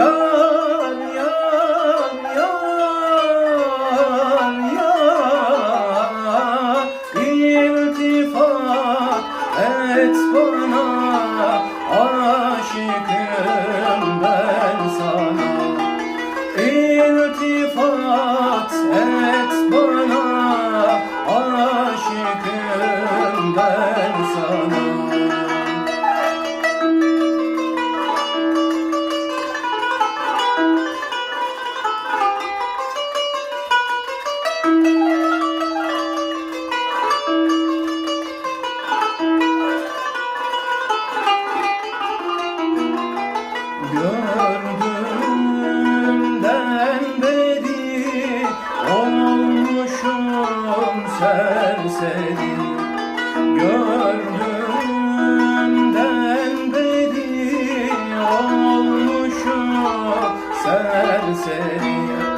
Yar yar yar yar İltifat et Aşıkım ben sana. İltifat Gördüğümden beri olmuşum serseri. Gördüğümden beri olmuşum serseri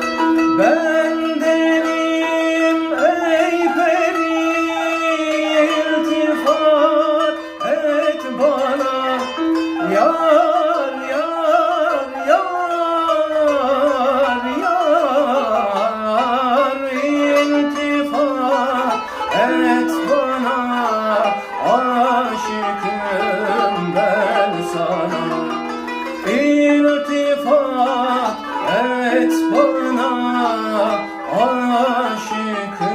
İltifat et bana aşıkım